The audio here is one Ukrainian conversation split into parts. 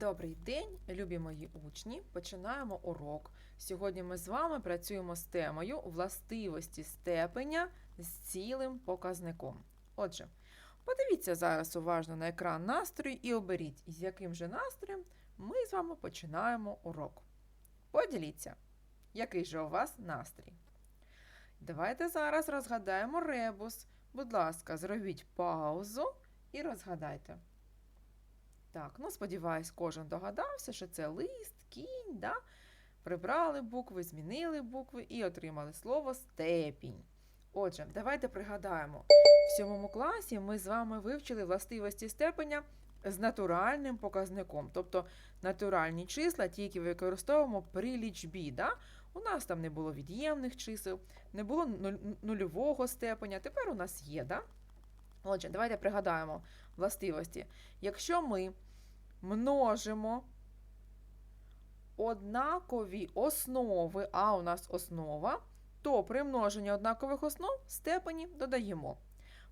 Добрий день, любі мої учні! Починаємо урок. Сьогодні ми з вами працюємо з темою властивості степеня з цілим показником. Отже, подивіться зараз уважно на екран настрою і оберіть, з яким же настроєм ми з вами починаємо урок. Поділіться, який же у вас настрій. Давайте зараз розгадаємо ребус. Будь ласка, зробіть паузу і розгадайте. Так, ну сподіваюсь, кожен догадався, що це лист, кінь, да? прибрали букви, змінили букви і отримали слово степінь. Отже, давайте пригадаємо, в сьомому класі ми з вами вивчили властивості степеня з натуральним показником. Тобто натуральні числа тільки використовуємо при лічбі. Да? У нас там не було від'ємних чисел, не було нульового степеня. Тепер у нас є, да? Отже, давайте пригадаємо властивості. Якщо ми множимо однакові основи, а у нас основа, то при множенні однакових основ степені додаємо.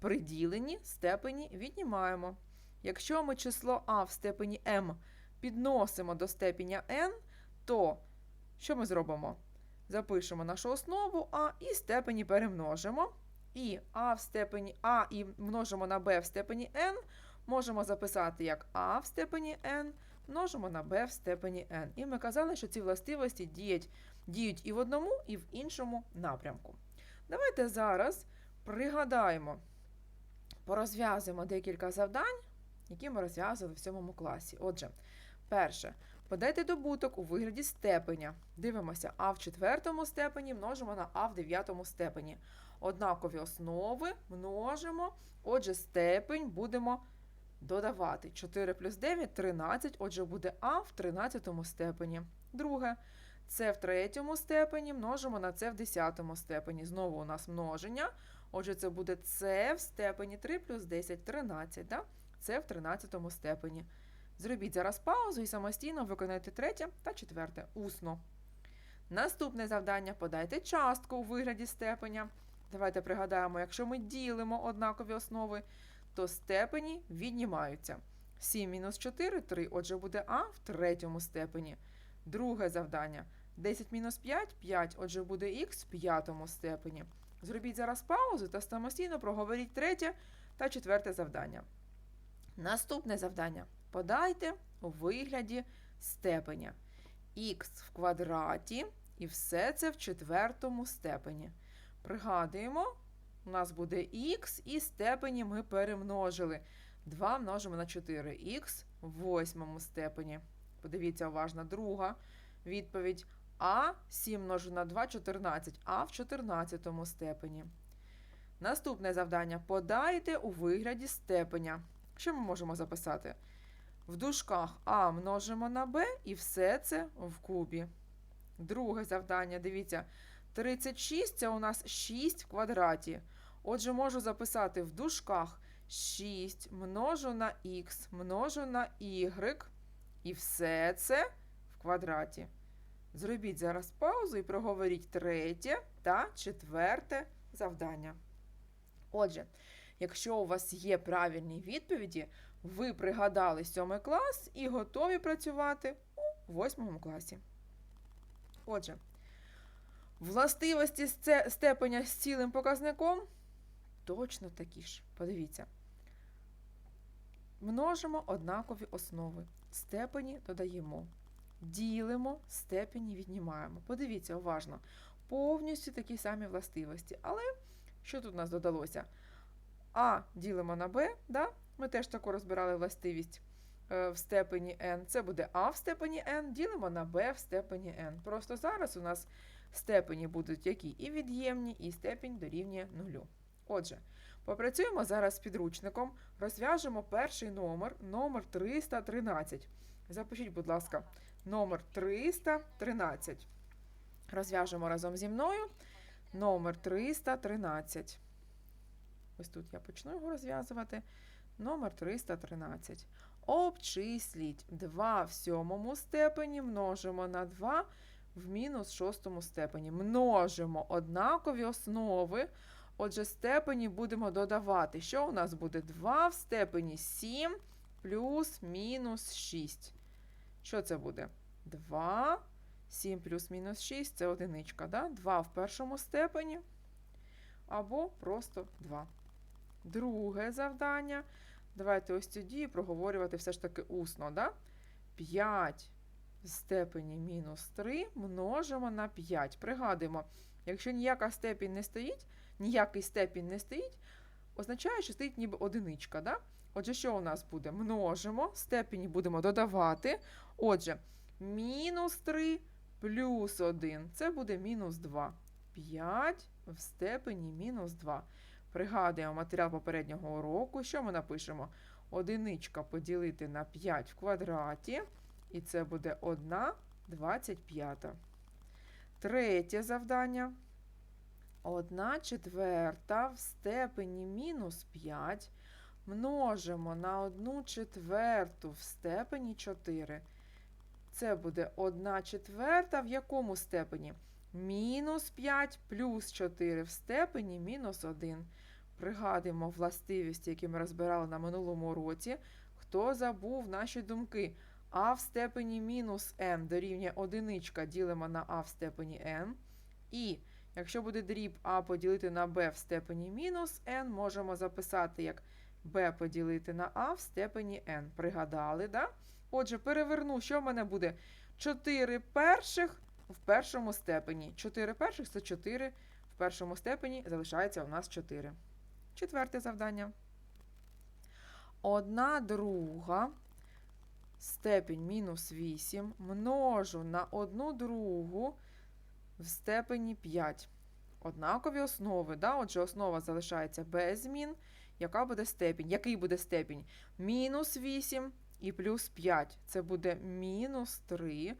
При діленні степені віднімаємо. Якщо ми число а в степені m підносимо до степеня n, то що ми зробимо? Запишемо нашу основу а і степені перемножимо. І а в степені а і множимо на b в степені n можемо записати як а в степені n множимо на b в степені n. І ми казали, що ці властивості діють, діють і в одному, і в іншому напрямку. Давайте зараз пригадаємо, порозв'язуємо декілька завдань, які ми розв'язували в сьомому класі. Отже, перше. Подайте добуток у вигляді степеня. Дивимося, а в четвертому степені множимо на а в дев'ятому степені. Однакові основи множимо. Отже, степень будемо додавати. 4 плюс 9 13. Отже, буде а в 13 степені. Друге. Це в третьому степені множимо на це в десятому степені. Знову у нас множення. Отже, це буде це в степені 3 плюс 10 13. Да? Це в 13 степені. Зробіть зараз паузу і самостійно виконайте третє та четверте усно. Наступне завдання подайте частку у вигляді степеня. Давайте пригадаємо, якщо ми ділимо однакові основи, то степені віднімаються. 7 мінус 4 3, отже, буде А в третьому степені. Друге завдання. 10 мінус 5 5, отже, буде х в п'ятому степені. Зробіть зараз паузу та самостійно проговоріть третє та четверте завдання. Наступне завдання. Подайте у вигляді степеня. х в квадраті і все це в четвертому степені. Пригадуємо, у нас буде х і степені ми перемножили. 2 множимо на 4 х в восьмому степені. Подивіться уважно, друга відповідь. А 7 множу на 2 14, а в 14 степені. Наступне завдання. Подайте у вигляді степеня. Що ми можемо записати? В дужках А множимо на Б і все це в кубі. Друге завдання, дивіться, 36 це у нас 6 в квадраті. Отже, можу записати в дужках 6 множу на х, множу на y, і все це в квадраті. Зробіть зараз паузу і проговоріть третє та четверте завдання. Отже, якщо у вас є правильні відповіді, ви пригадали сьомий клас і готові працювати у восьмому класі. Отже, властивості степеня з цілим показником точно такі ж. Подивіться. Множимо однакові основи. Степені додаємо. Ділимо, степені віднімаємо. Подивіться уважно. Повністю такі самі властивості. Але що тут у нас додалося? А ділимо на Б, да? ми теж таку розбирали властивість в степені n. Це буде А в степені n, ділимо на b в степені n. Просто зараз у нас степені будуть які і від'ємні, і степінь дорівнює нулю. Отже, попрацюємо зараз з підручником, розв'яжемо перший номер, номер 313. Запишіть, будь ласка, номер 313. Розв'яжемо разом зі мною номер 313. Ось тут я почну його розв'язувати. Номер 313. Обчисліть 2 в сьомому степені множимо на 2 в мінус шостому степені. Множимо однакові основи. Отже, степені будемо додавати. Що у нас буде? 2 в степені 7 плюс мінус 6. Що це буде? 2. 7 плюс мінус 6 це одиничка. Да? 2 в першому степені. Або просто 2. Друге завдання. Давайте ось цю дію проговорювати все ж таки усно. Да? 5 в степені мінус 3 множимо на 5. Пригадуємо, якщо ніяка степінь не стоїть, ніякий степінь не стоїть, означає, що стоїть ніби одиничка. Да? Отже, що у нас буде? Множимо, степені будемо додавати. Отже, мінус 3 плюс 1 це буде мінус 2. 5 в степені мінус 2. Пригадуємо матеріал попереднього уроку. Що ми напишемо? Одиничка поділити на 5 в квадраті. І це буде 1 25. Третє завдання. 1 четверта в степені мінус 5 множимо на 1 четверту в степені 4. Це буде 1 четверта в якому степені? Мінус 5 плюс 4 в степені мінус 1. Пригадуємо властивості, які ми розбирали на минулому уроці. Хто забув наші думки? А в степені мінус m дорівнює одиничка ділимо на а в степені n. І якщо буде дріб а поділити на b в степені мінус n, можемо записати як b поділити на а в степені n. Пригадали, да? Отже, переверну, що в мене буде? 4 перших в першому степені. 4 перших це 4 в першому степені залишається у нас 4. Четверте завдання. Одна друга степінь мінус 8 множу на одну другу в степені 5. Однакові основи. Да? Отже, основа залишається без змін. Яка буде степінь? Який буде степінь? Мінус 8 і плюс 5. Це буде мінус 3.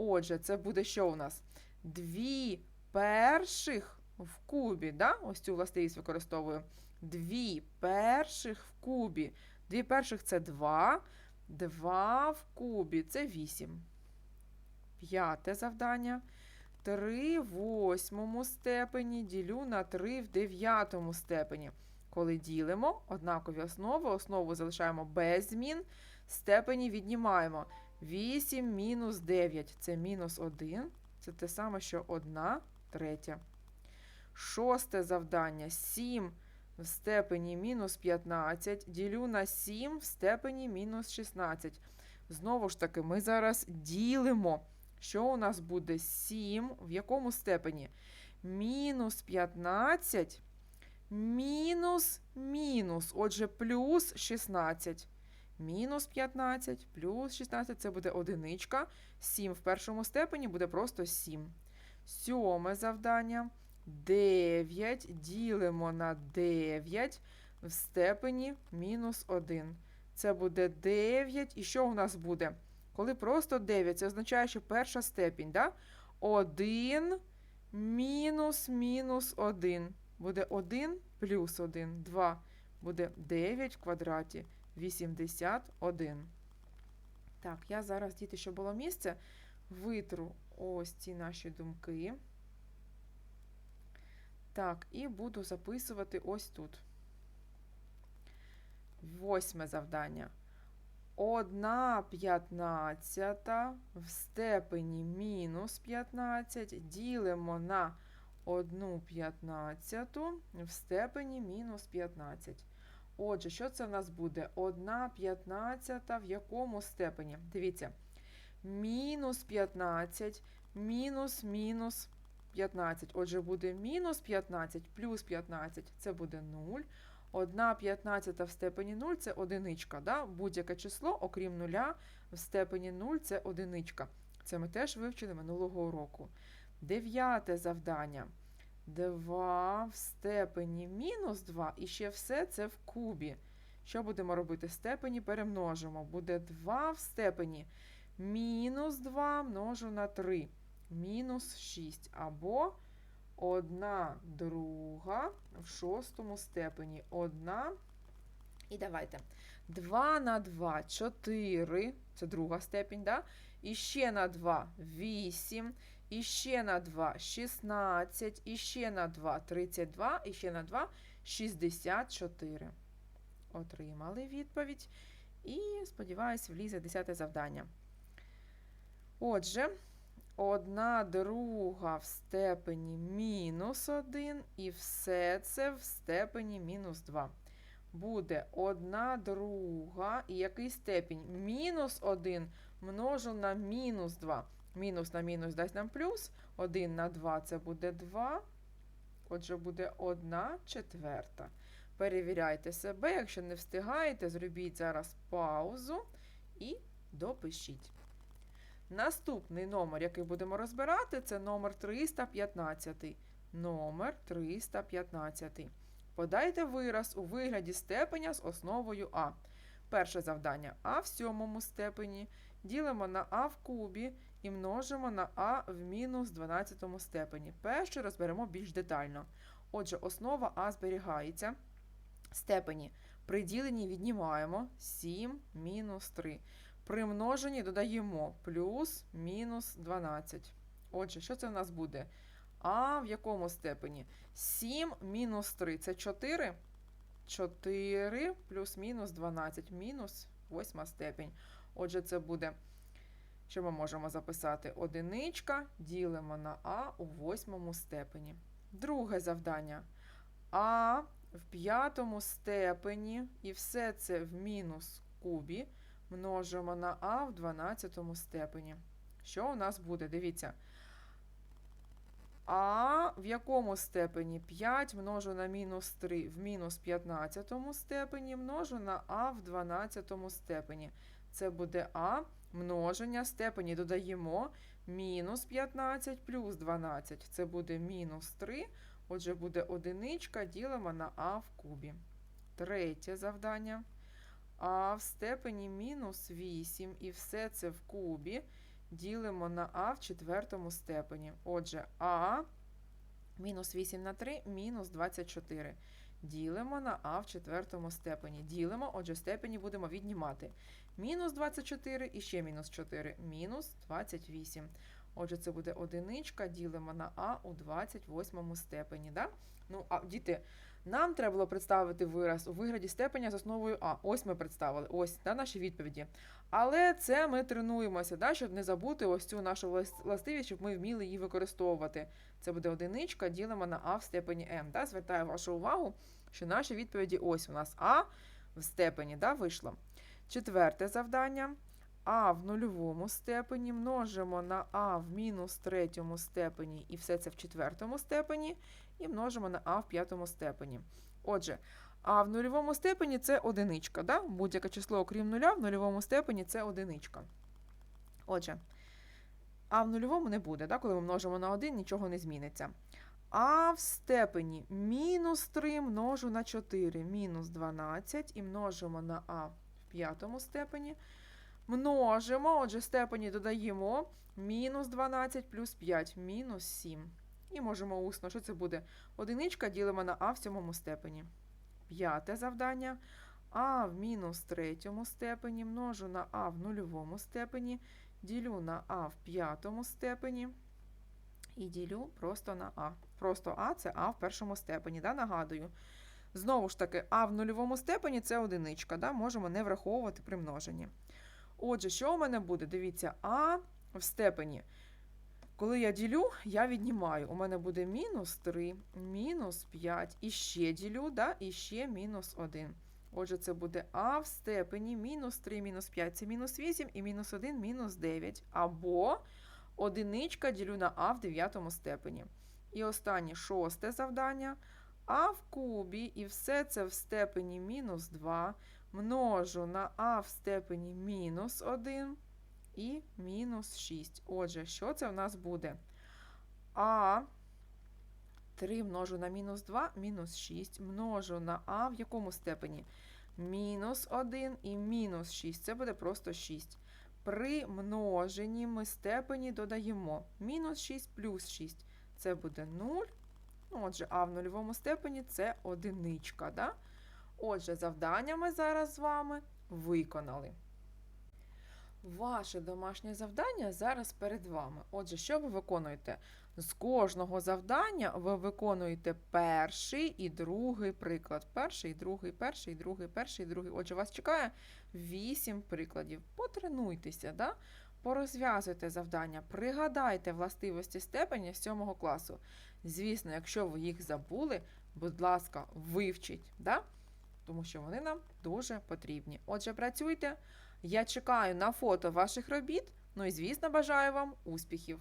Отже, це буде що у нас? Дві перших в кубі. Да? Ось цю властивість використовую. Дві перших в кубі. Дві перших це 2. 2 в кубі це 8. П'яте завдання. 3 в восьмому степені ділю на 3 в дев'ятому степені. Коли ділимо однакові основи, основу залишаємо без змін, степені віднімаємо. 8 мінус 9 це мінус 1. Це те саме, що 1 третя. Шосте завдання. 7 в степені мінус 15 ділю на 7 в степені мінус 16. Знову ж таки, ми зараз ділимо. Що у нас буде 7? В якому степені? Мінус 15 мінус мінус. Отже, плюс 16. Мінус 15 плюс 16 це буде одиничка. 7 в першому степені буде просто 7. Сьоме завдання. 9 ділимо на 9 в степені мінус 1. Це буде 9. І що у нас буде? Коли просто 9, це означає, що перша степінь. Да? 1 мінус мінус 1. Буде 1 плюс 1. 2. Буде 9 в квадраті. 81. Так, я зараз, діти, щоб було місце, витру ось ці наші думки. Так, і буду записувати ось тут. Восьме завдання. Одна п'ятнадцята в степені мінус 15 ділимо на одну п'ятнадцяту в степені мінус 15. Отже, що це в нас буде? Одна п'ятнадцята в якому степені? Дивіться, мінус 15, мінус мінус 15. Отже, буде мінус 15 плюс 15 це буде 0. 1 п'ятнадцята в степені 0 це одиничка. Да? Будь-яке число, окрім нуля, в степені 0 це одиничка. Це ми теж вивчили минулого року. Дев'яте завдання. 2 в степені мінус 2, і ще все це в кубі. Що будемо робити? Степені перемножимо. Буде 2 в степені мінус 2 множу на 3. Мінус 6. Або 1 друга в шостому степені. 1. І давайте. 2 на 2 4. Це друга степінь, да? І ще на 2 8. І ще на 2 16, і ще на 2 32, і ще на 2 64. Отримали відповідь. І, сподіваюсь, влізе 10 завдання. Отже, одна друга в степені мінус 1 і все це в степені мінус 2. Буде одна друга і який степінь? Мінус 1 множу на мінус 2. Мінус на мінус дасть нам плюс. 1 на 2 це буде 2. Отже, буде 1 четверта. Перевіряйте себе. Якщо не встигаєте, зробіть зараз паузу і допишіть. Наступний номер, який будемо розбирати, це номер 315. Номер 315. Подайте вираз у вигляді степеня з основою А. Перше завдання А в сьомому степені. Ділимо на А в кубі і множимо на А в мінус 12 степені. Перше розберемо більш детально. Отже, основа А зберігається. Степені при діленні віднімаємо 7 мінус 3. При множенні додаємо плюс мінус 12. Отже, що це в нас буде? А в якому степені? 7 мінус 3 це 4. 4 плюс мінус 12 мінус 8 степень. Отже, це буде, що ми можемо записати? Одиничка ділимо на А у восьмому степені. Друге завдання. А в п'ятому степені, і все це в мінус кубі, множимо на А в 12 степені. Що у нас буде? Дивіться. А в якому степені? 5 множу на мінус 3 в мінус 15 степені, множу на А в 12 степені. Це буде А множення степені додаємо мінус 15 плюс 12. Це буде мінус 3. Отже, буде одиничка, ділимо на А в кубі. Третє завдання. А в степені мінус 8 і все це в кубі ділимо на А в четвертому степені. Отже, А мінус 8 на 3 мінус 24. Ділимо на А в четвертому степені. Ділимо, отже, степені будемо віднімати. Мінус 24 і ще мінус 4. Мінус 28. Отже, це буде одиничка, ділимо на А у 28 степені. Да? Ну, а діти, нам треба було представити вираз у вигляді степеня з основою А. Ось ми представили, ось да, наші відповіді. Але це ми тренуємося, да, щоб не забути ось цю нашу властивість, щоб ми вміли її використовувати. Це буде одиничка, ділимо на А в степені М. Да? Звертаю вашу увагу, що наші відповіді ось у нас А в степені да, вийшло. Четверте завдання. А в нульовому степені множимо на А в мінус третьому степені, і все це в четвертому степені, і множимо на А в п'ятому степені. Отже, А в нульовому степені це одиничка. Да? Будь-яке число, окрім нуля, в нульовому степені це одиничка. Отже, А в нульовому не буде, да? коли ми множимо на 1, нічого не зміниться. А в степені мінус 3 множу на 4, мінус 12, і множимо на А в п'ятому степені. Множимо, отже, степені додаємо мінус 12 плюс 5, мінус 7. І можемо усно, що це буде? Одиничка ділимо на А в сьомому степені. П'яте завдання. А в мінус третьому степені множу на А в нульовому степені, ділю на А в п'ятому степені і ділю просто на А. Просто А це А в першому степені, да, нагадую. Знову ж таки, А в нульовому степені це одиничка, да, можемо не враховувати при множенні. Отже, що у мене буде? Дивіться, А в степені. Коли я ділю, я віднімаю. У мене буде мінус 3, мінус 5, і ще ділю, да, і ще мінус 1. Отже, це буде А в степені мінус 3, мінус 5 це мінус 8, і мінус 1 мінус 9. Або одиничка ділю на А в дев'ятому степені. І останнє шосте завдання. А в кубі, і все це в степені мінус 2 множу на а в степені мінус 1 і мінус 6. Отже, що це в нас буде? А 3 множу на мінус 2, мінус 6, множу на а в якому степені? Мінус 1 і мінус 6. Це буде просто 6. При множенні ми степені додаємо мінус 6 плюс 6. Це буде 0. Ну, Отже, а в нульовому степені це одиничка. Да? Отже, завдання ми зараз з вами виконали. Ваше домашнє завдання зараз перед вами. Отже, що ви виконуєте? З кожного завдання ви виконуєте перший і другий приклад. Перший, другий, перший, другий, перший, другий. Отже, вас чекає вісім прикладів. Потренуйтеся, да? порозв'язуйте завдання, пригадайте властивості степені сьомого класу. Звісно, якщо ви їх забули, будь ласка, вивчіть, да? тому що вони нам дуже потрібні. Отже, працюйте. Я чекаю на фото ваших робіт. Ну і звісно, бажаю вам успіхів!